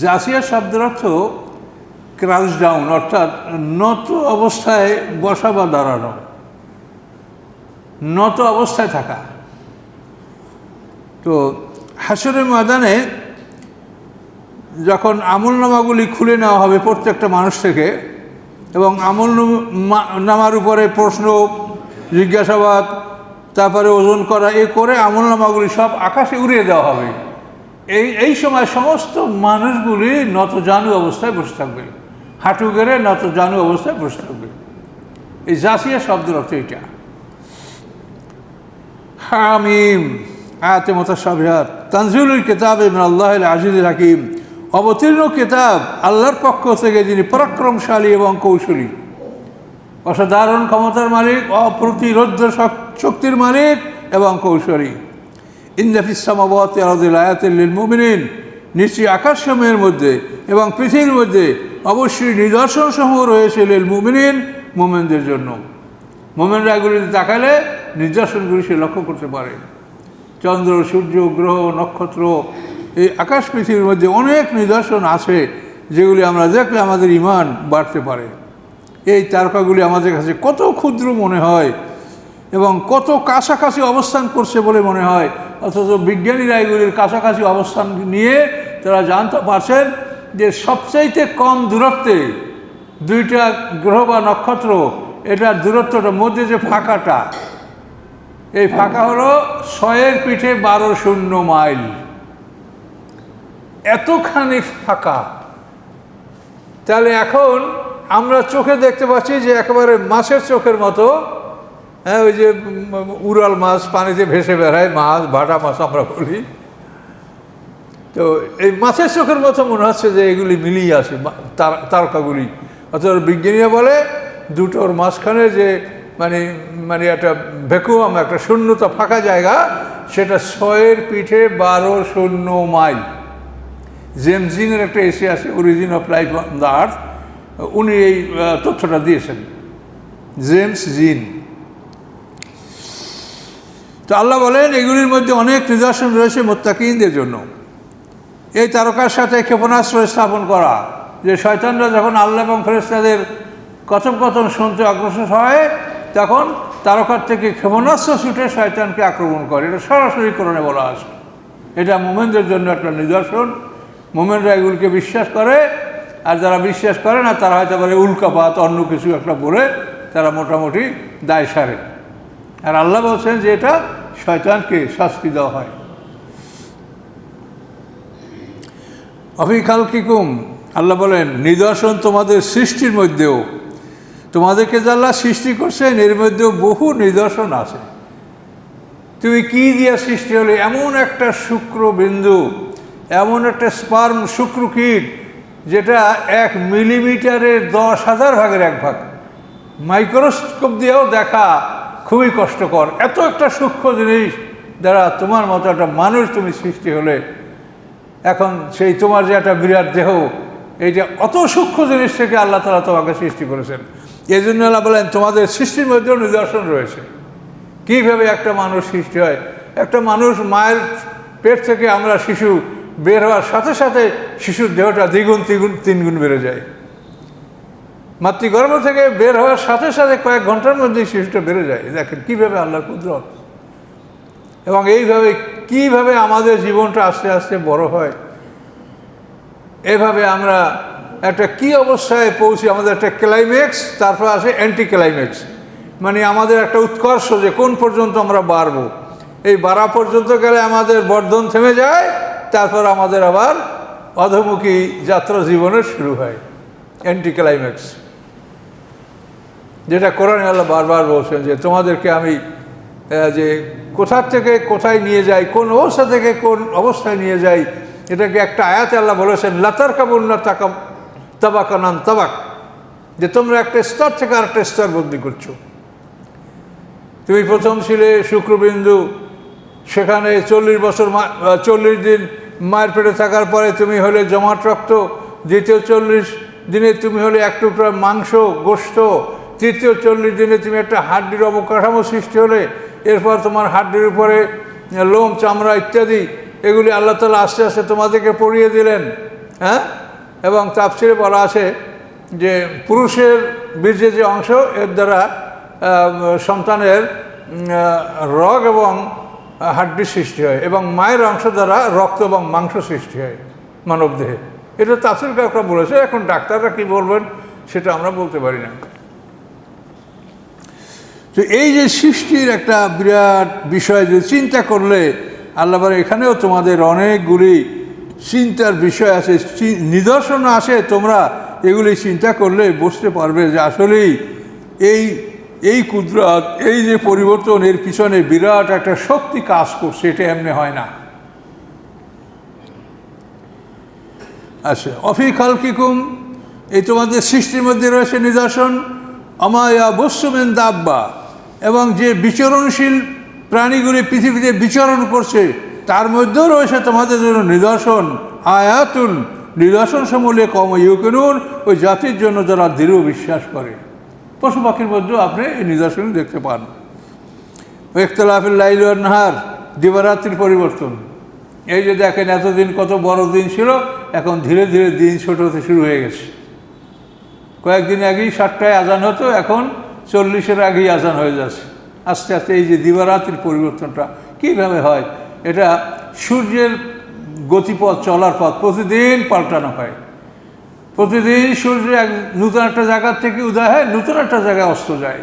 জাসিয়া শব্দের অর্থ Crouch down অর্থাৎ নত অবস্থায় বসা বা দাঁড়ানো। নত অবস্থায় থাকা। তো হাসরের ময়দানে যখন আমল নামাগুলি খুলে নেওয়া হবে প্রত্যেকটা মানুষ থেকে এবং আমল নামা- নামার উপরে প্রশ্ন, জিজ্ঞাসাবাদ, তারপরে ওজন করা, এ করে আমল নামাগুলি সব আকাশে উড়িয়ে দেওয়া হবে। এই এই সময় সমস্ত মানুষগুলি নত জানু অবস্থায় বসে থাকবে। হাঁটু গেড়ে নত জানু অবস্থায় বসে থাকবে। এই জাসিয়া শব্দের অর্থ এটা হামিম আয়াতে মোতাসাবিহাত তানজিলুল কিতাব ইবন আল্লাহ আজিজুল হাকিম, অবতীর্ণ কিতাব আল্লাহর পক্ষ থেকে যিনি পরাক্রমশালী এবং কৌশলী, অসাধারণ ক্ষমতার মালিক, অপ্রতিরোধ্য শক- শক্তির মালিক এবং কৌশলী। ইন্দাফিসামাবত আলাদুল আয়াতুল্লিল মুমিনিন। নিশ্চয়ই আকাশসমূহের মধ্যে এবং পৃথিবীর মধ্যে অবশ্যই নিদর্শন সমূহ রয়েছে লিল মুমিনিন মোমেনদের জন্য। মোমেনরা এগুলিতে তাকালে নিদর্শনগুলি সে লক্ষ্য করতে পারে। চন্দ্র, সূর্য, গ্রহ, নক্ষত্র, এই আকাশ পৃথিবীর মধ্যে অনেক নিদর্শন আছে যেগুলি আমরা দেখলে আমাদের ইমান বাড়তে পারে। এই তারকাগুলি আমাদের কাছে কত ক্ষুদ্র মনে হয় এবং কত কাছাকাছি অবস্থান করছে বলে মনে হয়। অথচ বিজ্ঞানীরা এগুলির কাছাকাছি অবস্থান নিয়ে তারা জানতে পারছেন যে সবচাইতে কম দূরত্বে দুইটা গ্রহ বা নক্ষত্র, এটার দূরত্বটা মধ্যে যে ফাঁকাটা, এই ফাঁকা হলো ছয়ের পিঠে বারো শূন্য মাইল। এতখানি ফাঁকা। তাহলে এখন আমরা চোখে দেখতে পাচ্ছি যে একেবারে মাছের চোখের মতো হ্যাঁ ওই যে উড়াল মাছ পানিতে ভেসে বেড়ায়, মাছ, ভাটা মাছ আমরা বলি। তো এই মাছের চোখের মতো মনে হচ্ছে যে এগুলি মিলিয়ে আসে তারকাগুলি। অথচ বিজ্ঞানীরা বলে, দুটোর মাঝখানে যে মানে মানে একটা ভ্যাকুয়াম, একটা শূন্যতা ফাঁকা জায়গা, সেটা ছয়ের পিঠে বারো শূন্য মাইল। জেমস জিনের একটা এসে আছে origin of life on the earth উনি এই তথ্যটা দিয়েছেন। জেমস জিন। তো আল্লাহ বলেন, এগুলির মধ্যে অনেক নিদর্শন রয়েছে মোত্তাকিনদের জন্য। এই তারকার সাথে ক্ষেপণাস্ত্র স্থাপন করা, যে শয়তানরা যখন আল্লাহ এবং ফেরেস্তাদের কথোপকথন শুনতে অগ্রসর হয়, তখন তারকার থেকে ক্ষেপণাস্ত্র ছুটে শয়তানকে আক্রমণ করে। এটা সরাসরি করণে বলা আছে। এটা মোমেনদের জন্য একটা নিদর্শন। মোমেনরা এগুলিকে বিশ্বাস করে, আর যারা বিশ্বাস করে না, তারা হয়তো বলে উল্কাপাত, অন্য কিছু একটা বলে তারা মোটামুটি দায় সারে। আর আল্লাহ বলছেন যে এটা শয়তানকে শাস্তি দেওয়া হয়। অফিকাল কিকুম আল্লাহ বলেন, নিদর্শন তোমাদের সৃষ্টির মধ্যেও। তোমাদেরকে যে আল্লাহ সৃষ্টি করছেন, এর মধ্যেও বহু নিদর্শন আছে। তুমি কি দিয়ে সৃষ্টি হলে? এমন একটা শুক্র বিন্দু, এমন একটা স্পার্ম শুক্র কীট, যেটা এক মিলিমিটারের দশ হাজার ভাগের এক ভাগ। মাইক্রোস্কোপ দিয়েও দেখা খুবই কষ্টকর। এত একটা সূক্ষ্ম জিনিস দ্বারা তোমার মতো একটা মানুষ তুমি সৃষ্টি হলে, এখন সেই তোমার যে একটা বিরাট দেহ এইটা অত সূক্ষ্ম জিনিস থেকে আল্লাহ তালা তোমাকে সৃষ্টি করেছেন। এই জন্য আল্লাহ বলেন, তোমাদের সৃষ্টির মধ্যেও নিদর্শন রয়েছে। কীভাবে একটা মানুষ সৃষ্টি হয়? একটা মানুষ মায়ের পেট থেকে আমরা শিশু বের হওয়ার সাথে সাথে শিশুর দেহটা দ্বিগুণ, তিগুণ, তিনগুণ বেড়ে যায়। মাতৃগর্ভ থেকে বের হওয়ার সাথে সাথে কয়েক ঘণ্টার মধ্যেই শিশুটা বেড়ে যায়। দেখেন কীভাবে আল্লাহর কুদরত। এবং এইভাবে কীভাবে আমাদের জীবনটা আস্তে আস্তে বড় হয়। এভাবে আমরা একটা কি অবস্থায় পৌঁছি, আমাদের একটা ক্লাইম্যাক্স তারপর আসে অ্যান্টি ক্লাইম্যাক্স মানে আমাদের একটা উৎকর্ষ যে কোন পর্যন্ত আমরা বাড়বো। এই বাড়া পর্যন্ত গেলে আমাদের বর্ধন থেমে যায়, তারপর আমাদের আবার অধমুখী যাত্রা জীবনের শুরু হয়। অ্যান্টি ক্লাইম্যাক্স যেটা কোরআন আল্লাহ বারবার বলছেন যে তোমাদেরকে আমি যে কোথার থেকে কোথায় নিয়ে যাই, কোন অবস্থা থেকে কোন অবস্থায় নিয়ে যাই, এটাকে একটা আয়াত আল্লাহ বলেছেন লাতার কাবুল্লা তাকা তাবাকানান তাবাক যে তোমরা একটা স্তর থেকে আরেকটা স্তর বদলি করছ। তুমি প্রথম ছিলে শুক্রবিন্দু, সেখানে চল্লিশ বছর চল্লিশ দিন মায়ের পেটে থাকার পরে তুমি হলে জমাট রক্ত, দ্বিতীয় চল্লিশ দিনে তুমি হলে এক টুকরা মাংস গোস্ত তৃতীয় চল্লিশ দিনে তুমি একটা হাড্ডির অবকাঠামো সৃষ্টি হলে, এরপর তোমার হাড্ডির উপরে লোম, চামড়া ইত্যাদি, এগুলি আল্লাহ তালা আস্তে আস্তে তোমাদেরকে পড়িয়ে দিলেন হ্যাঁ? এবং তাপসিরে বলা আছে যে পুরুষের বীর্যের যে অংশ, এর দ্বারা সন্তানের রগ এবং হাড্ডি সৃষ্টি হয়, এবং মায়ের অংশ দ্বারা রক্ত এবং মাংস সৃষ্টি হয় মানবদেহে। এটা তাফসির কাকরা বলেছে, এখন ডাক্তাররা কি বলবেন সেটা আমরা বলতে পারি না। তো এই যে সৃষ্টির একটা বিরাট বিষয় যে চিন্তা করলে আল্লাহবার এখানেও তোমাদের অনেকগুলি চিন্তার বিষয় আছে নিদর্শন আসে, তোমরা এগুলি চিন্তা করলে বুঝতে পারবে যে আসলেই এই এই কুদরত, এই যে পরিবর্তন, এর পিছনে বিরাট একটা শক্তি কাজ করছে, এটা এমনি হয় না। আচ্ছা অফি খালকিকুম, এই তোমাদের সৃষ্টির মধ্যে রয়েছে নিদর্শন, আমায়া বস্যমেন দাব্বা। এবং যে বিচরণশীল প্রাণীগুলি পৃথিবীতে বিচরণ করছে, তার মধ্যেও রয়েছে তোমাদের জন্য নিদর্শন। আয়াতুন নিদর্শন সমূলে কম ইউকেনুন ওই জাতির জন্য যারা দৃঢ় বিশ্বাস করে। পশু পাখির মধ্যেও আপনি এই নিদর্শন দেখতে পান। একতলাফের লাইল নাহার দিবারাত্রির পরিবর্তন। এই যে দেখেন, এতদিন কত বড় দিন ছিল, এখন ধীরে ধীরে দিন ছোট হতে শুরু হয়ে গেছে। কয়েকদিন আগেই সাতটায় আজান হতো, এখন চল্লিশের আগেই আজান হয়ে যাচ্ছে। আস্তে আস্তে এই যে দিবারাত্রির পরিবর্তনটা, কীভাবে হয়? এটা সূর্যের গতিপথ, চলার পথ প্রতিদিন পাল্টানো হয়। প্রতিদিন সূর্য এক নূতন একটা জায়গার থেকে উদয় হয়, নতুন একটা জায়গায় অস্ত যায়।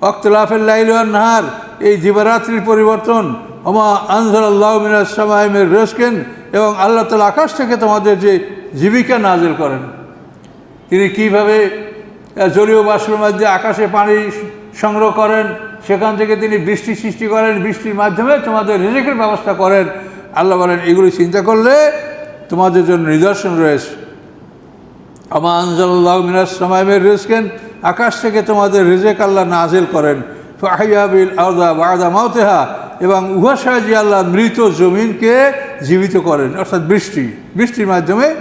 অক্তলাফের লাইল ওয়ান নাহার, এই দিবারাত্রির পরিবর্তন, ওমা আনজাল আল্লাহ মিনাসমাইমের রেসকেন এবং আল্লাহ তালা আকাশ থেকে তোমাদের যে জীবিকা নাজিল করেন। তিনি কীভাবে জলীয় বাষ্পের মধ্যে আকাশে পানি সংগ্রহ করেন, সেখান থেকে তিনি বৃষ্টি সৃষ্টি করেন, বৃষ্টির মাধ্যমে তোমাদের রিজেকের ব্যবস্থা করেন। আল্লাহ বলেন, এগুলি চিন্তা করলে তোমাদের জন্য নিদর্শন রয়েছে। আমা আনজাল্লাহ মিনাস সামাইমের রিজকেন, আকাশ থেকে তোমাদের রিজেক আল্লাহ নাজিল করেন। ফাহিয়াবিল আওদা বাদা মাউতেহা, এবং উহা সাহায্যে আল্লাহ মৃত জমিনকে জীবিত করেন, অর্থাৎ বৃষ্টি, বৃষ্টির মাধ্যমে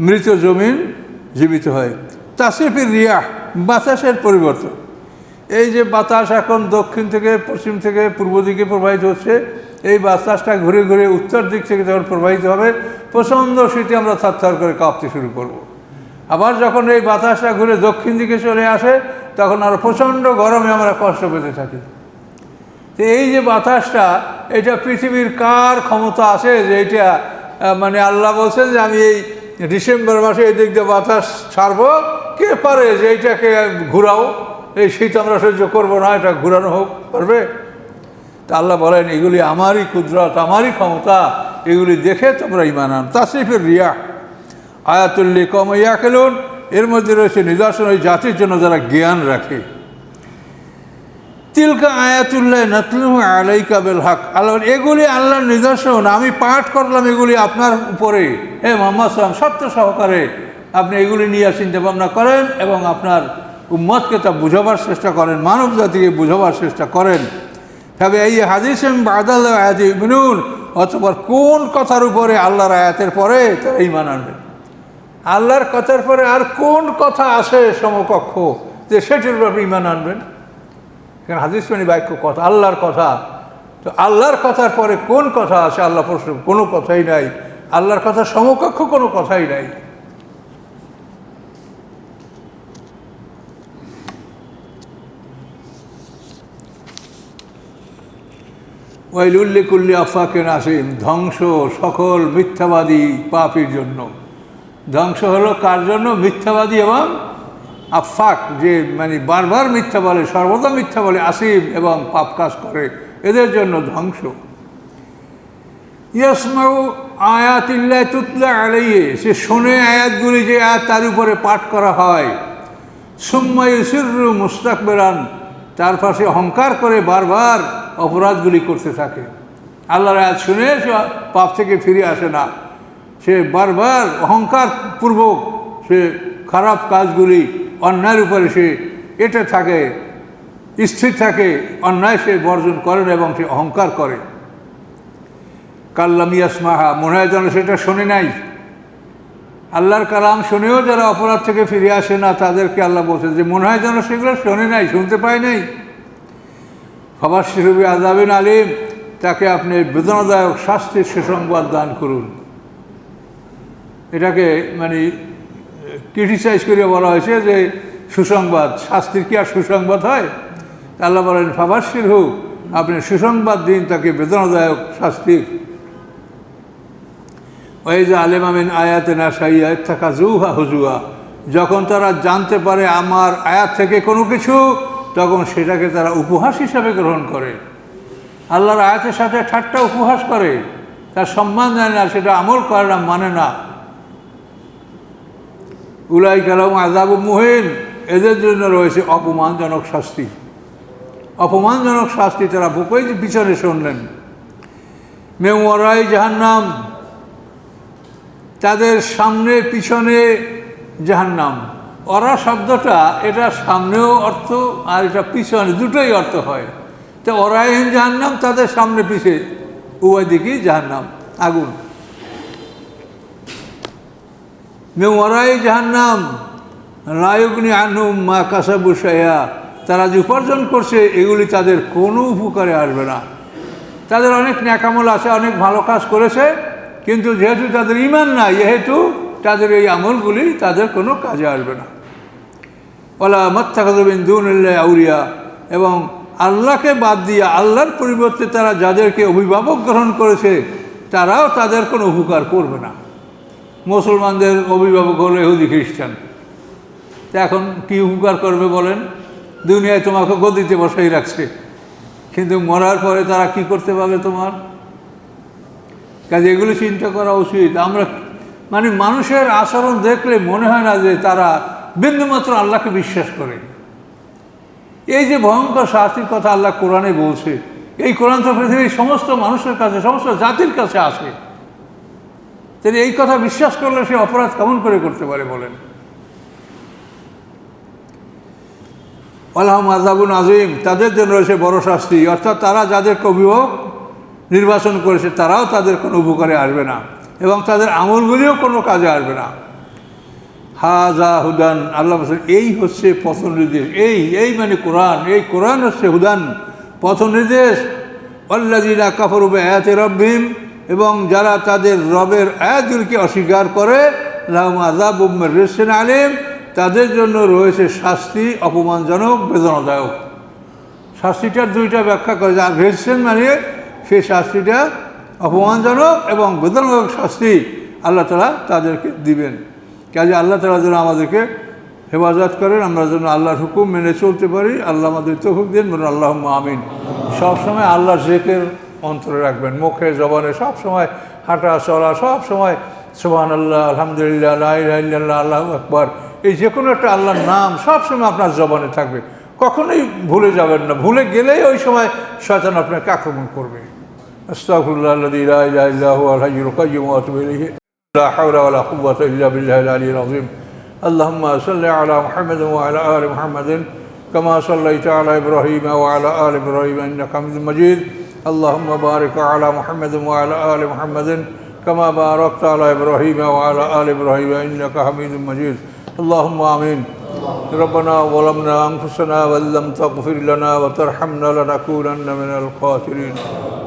মৃত জমিন জীবিত হয়। তাসিফের রিয়াহ বাতাসের পরিবর্তন এই যে বাতাস এখন দক্ষিণ থেকে পশ্চিম থেকে পূর্ব দিকে প্রবাহিত হচ্ছে, এই বাতাসটা ঘুরে ঘুরে উত্তর দিক থেকে যখন প্রবাহিত হবে, প্রচণ্ড শীতে আমরা থারথার করে কাঁপতে শুরু করব। আবার যখন এই বাতাসটা ঘুরে দক্ষিণ দিকে চলে আসে, তখন আরও প্রচণ্ড গরমে আমরা কষ্ট পেতে থাকি তো এই যে বাতাসটা, এটা পৃথিবীর কার ক্ষমতা আছে যে এটা মানে আল্লাহ বলছেন যে আমি এই ডিসেম্বর মাসে এই দিক দিয়ে বাতাস ছাড়বো কে পারে যে এইটাকে ঘুরাও? এই শীত আমরা সহ্য করব না, এটা ঘুরানো হোক, পারবে? তা আল্লাহ বলেন, এগুলি আমারই কুদরত, আমারই ক্ষমতা, এগুলি দেখে তোমরা ইমান আন। তাসিফের রিয়া। আয়াতুল্লি কম ইয়া খেলুন এর মধ্যে রয়েছে নিদর্শন, ওই জাতির জন্য যারা জ্ঞান রাখে। তিলকা আয়াতুল্লাহ নতলু আলাইকা বেল হক। আল্লাহ এগুলি আল্লাহর নিদর্শন, আমি পাঠ করলাম এগুলি আপনার উপরে। হে মোহাম্মদ সালাম সত্য সহকারে আপনি এগুলি নিয়ে চিন্তা ভাবনা করেন এবং আপনার উম্মতকে তা বুঝাবার চেষ্টা করেন মানব জাতিকে বুঝাবার চেষ্টা করেন। তবে এই হাদিস বাদাল আয়াত মিনুন অথবা কোন কথার উপরে আল্লাহর আয়াতের পরে তারা ইমান আনবেন আল্লাহর কথার পরে আর কোন কথা আসে সমকক্ষ যে সেটির উপর আপনি ইমান আনবেন? এখানে হাদিস মানে বাক্য কথা, আল্লাহর কথা। তো আল্লাহর কথার পরে কোন কথা আছে আল্লাহ প্রশ্ন, কোনো কথাই নাই। আল্লাহর কথা সমকক্ষ কোনো কথাই নাই। ওয়াইলুল্লিকুল্লি আফাকে নাসিম ধ্বংস সকল মিথ্যাবাদী পাপির জন্য। ধ্বংস হলো কার জন্য? মিথ্যাবাদী এবং আফাক যে মানে বারবার মিথ্যা বলে, সর্বদা মিথ্যা বলে, আসিম এবং পাপ কাজ করে। এদের জন্য ধ্বংস। ইয়াসমাউ আয়াতিল্লাহ তুতলা আলাইয়ে সে শোনে আয়াতগুলি যে আয়াত তার উপরে পাঠ করা হয়। সুম্মা ইউসিরু মুস্তাকবেরান, তার পাশে অহংকার করে বারবার অপরাধগুলি করতে থাকে। আল্লাহর আয়াত শুনে সে পাপ থেকে ফিরে আসে না। সে বারবার অহংকার পূর্বক সে খারাপ কাজগুলি অন্যায়ের উপরে সে এটা থাকে, স্থির থাকে, অন্যায় সে বর্জন করেন এবং সে অহংকার করে। কাল্লাম ইয়াসমাহা, মনে হয় যেন সেটা শোনে নাই। আল্লাহর কালাম শুনেও যারা অপরাধ থেকে ফিরে আসে না, তাদেরকে আল্লাহ বলছে যে, মনে হয় যেন সেগুলো শোনে নাই, শুনতে পায় নাই। সবার শিরবি আজাবিন আলিম, তাকে আপনি বেদনাদায়ক শাস্তির সুসংবাদ দান করুন। এটাকে মানে ক্রিটিসাইজ করে বলা হয়েছে যে, সুসংবাদ, শাস্তির কি আর সুসংবাদ হয়? আল্লাহ বলেন ফাবাসির হোক আপনি সুসংবাদ দিন, তাকে বেদনাদায়ক শাস্তির। ওই যে আলেম আমিন আয়াতে না সাইয়া থাকা জুহা হুজুয়া, যখন তারা জানতে পারে আমার আয়াত থেকে কোনো কিছু তখন সেটাকে তারা উপহাস হিসাবে গ্রহণ করে। আল্লাহর আয়াতের সাথে ঠাট্টা উপহাস করে। তার সম্মান জানে না, সেটা আমল করে না মানে না। উলাই কালাম আজাব মুহিন। এদের জন্য রয়েছে অপমানজনক শাস্তি। অপমানজনক শাস্তি তারা বুকই পিছনে শুনলেন। মেমরাই জাহান্নাম। তাদের সামনে পিছনে জাহান্নাম। অরা শব্দটা, এটা সামনেও অর্থ আর এটা পিছনে দুটোই অর্থ হয়। তো অরাইন জাহান্নাম, তাদের সামনে পিছে উভয় দিকেই জাহান্নাম। আগুন। মেমরাই জাহান্নাম, লায়ুগনি আনুম মা কাসাবু সায়া তারা যে উপার্জন করছে, এগুলি তাদের কোনো উপকারে আসবে না। তাদের অনেক ন্যাকামল আছে, অনেক ভালো কাজ করেছে, কিন্তু যেহেতু তাদের ইমান নাই, যেহেতু তাদের এই আমলগুলি তাদের কোনো কাজে আসবে না। ওলা মত্তাকাজবিন দুনিল্লা আউরিয়া এবং আল্লাহকে বাদ দিয়ে আল্লাহর পরিবর্তে তারা যাদেরকে অভিভাবক গ্রহণ করেছে, তারাও তাদের কোনো উপকার করবে না। মুসলমানদের অভিভাবক হলো ইহুদি খ্রিস্টান। তা এখন কী উপকার করবে বলেন? দুনিয়ায় তোমাকে গদিতে বসাই রাখছে। কিন্তু মরার পরে তারা কি করতে পারবে তোমার? কাজে এগুলো চিন্তা করা উচিত। আমরা মানে মানুষের আচরণ দেখলে মনে হয় না যে তারা বিন্দুমাত্র আল্লাহকে বিশ্বাস করে। এই যে ভয়ঙ্কর শাস্তির কথা আল্লাহ কোরআনে বলছে, এই কোরআন তো পৃথিবীর সমস্ত মানুষের কাছে, সমস্ত জাতির কাছে আসে তাহলে এই কথা বিশ্বাস করলে সে অপরাধ কেমন করে করতে পারে বলেন। আল্লাহ আজাবুন আজিম তাদের জন্য রয়েছে বড় শাস্তি। অর্থাৎ তারা যাদের অভিভাবক নির্বাচন করেছে, তারাও তাদের কোনো উপকারে আসবে না এবং তাদের আমলগুলিও কোনো কাজে আসবে না। হাজা হুদান, আল্লাহ এই হচ্ছে পথ নির্দেশ। এই এই মানে কোরআন, এই কোরআন হচ্ছে হুদান। পথ নির্দেশ অল্লাদিনা কাফরুবে আয়াতে রব্বিম এবং যারা তাদের রবের আয়াতগুলিকে অস্বীকার করে, লাহম আজাব রেসেন আলিম, তাদের জন্য রয়েছে শাস্তি অপমানজনক, বেদনাদায়ক। শাস্তিটার দুইটা ব্যাখ্যা করে আর রেসেন মানে সেই শাস্তিটা অপমানজনক এবং বেদনাদায়ক শাস্তি আল্লাহ তালা তাদেরকে দিবেন। কাজে আল্লাহ তালা যেন আমাদেরকে হেফাজত করেন, আমরা যেন আল্লাহর হুকুম মেনে চলতে পারি। আল্লাহ আমাদের তফুক দিন, বলুন আল্লাহ আমিন। সবসময় আল্লাহ জেকের অন্তরে রাখবেন, মুখে, জবানে সবসময় হাঁটা, চলা, সবসময় সোহান আল্লাহ আলহামদুলিল্লাহ আল্লাহ আল্লাহ আকবর। এই যে কোনো একটা আল্লাহর নাম সবসময় আপনার জবানে থাকবে। কখনোই ভুলে যাবেন না। ভুলে গেলেই ওই সময় শয়তান আপনাকে আক্রমণ করবে। আস্তাগফিরুল্লাহ আল্লাযী লা ইলাহা لا حول ولا قوة إلا بالله العلي العظيم. اللهم صل على محمد وعلى آل محمد كما صليت على إبراهيم وعلى آل إبراهيم إنك حميد مجيد. اللهم بارك على محمد وعلى آل محمد كما باركت على إبراهيم وعلى آل إبراهيم إنك حميد مجيد. اللهم آمين. ربنا ظلمنا أنفسنا وإن لم تغفر لنا وترحمنا لنكونن من الخاسرين.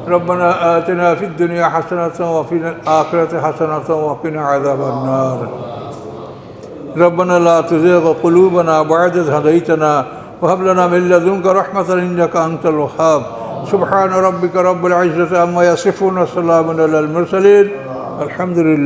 ربنا آتنا في الدنيا حسنة وفي الآخرة حسنة وقنا عذاب النار. ربنا لا تزغ قلوبنا بعد إذ هديتنا وهب لنا من لدنك رحمة إنك أنت الوهاب. سبحان ربك رب العزة عما يصفون وسلام على المرسلين. الحمد لله.